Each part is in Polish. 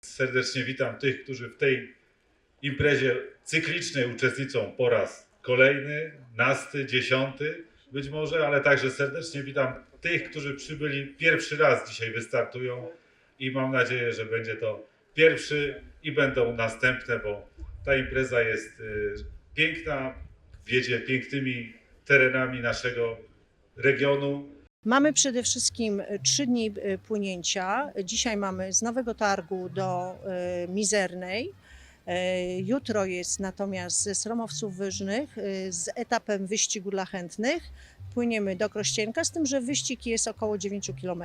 Serdecznie witam tych, którzy w tej imprezie cyklicznej uczestniczą po raz kolejny, nasty, dziesiąty być może, ale także serdecznie witam tych, którzy przybyli pierwszy raz dzisiaj wystartują i mam nadzieję, że będzie to pierwszy i będą następne, bo ta impreza jest y, piękna, wiedzie pięknymi terenami naszego regionu, Mamy przede wszystkim e, trzy dni e, płynięcia. Dzisiaj mamy z Nowego Targu do e, Mizernej. Jutro jest natomiast ze Sromowców Wyżnych z etapem wyścigu dla chętnych. Płyniemy do Krościenka, z tym, że wyścig jest około 9 km.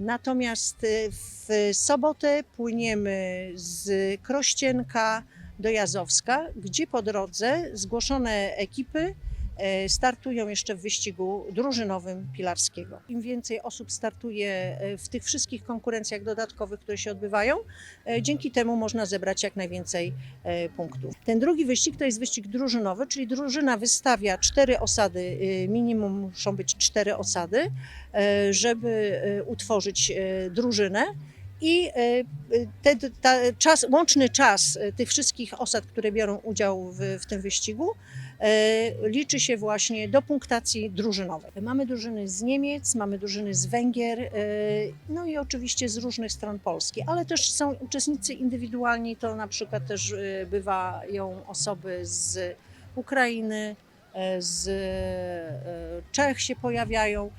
Natomiast w sobotę płyniemy z Krościenka do Jazowska, gdzie po drodze zgłoszone ekipy e, startują jeszcze w wyścigu drużynowym Pilarskiego. Im więcej osób startuje e, w tych wszystkich konkurencjach dodatkowych, które się odbywają, e, dzięki temu można zebrać jak najwięcej punktów. Ten drugi wyścig to jest wyścig drużynowy, czyli drużyna wystawia cztery osady, minimum muszą być cztery osady, żeby utworzyć drużynę. I e, te, ta, czas, łączny czas e, tych wszystkich osad, które biorą udział w, w tym wyścigu, liczy się właśnie do punktacji drużynowej. Mamy drużyny z Niemiec, mamy drużyny z Węgier, no i oczywiście z różnych stron Polski, ale też są uczestnicy indywidualni, to na przykład też bywają osoby z Ukrainy, z Czech się pojawiają.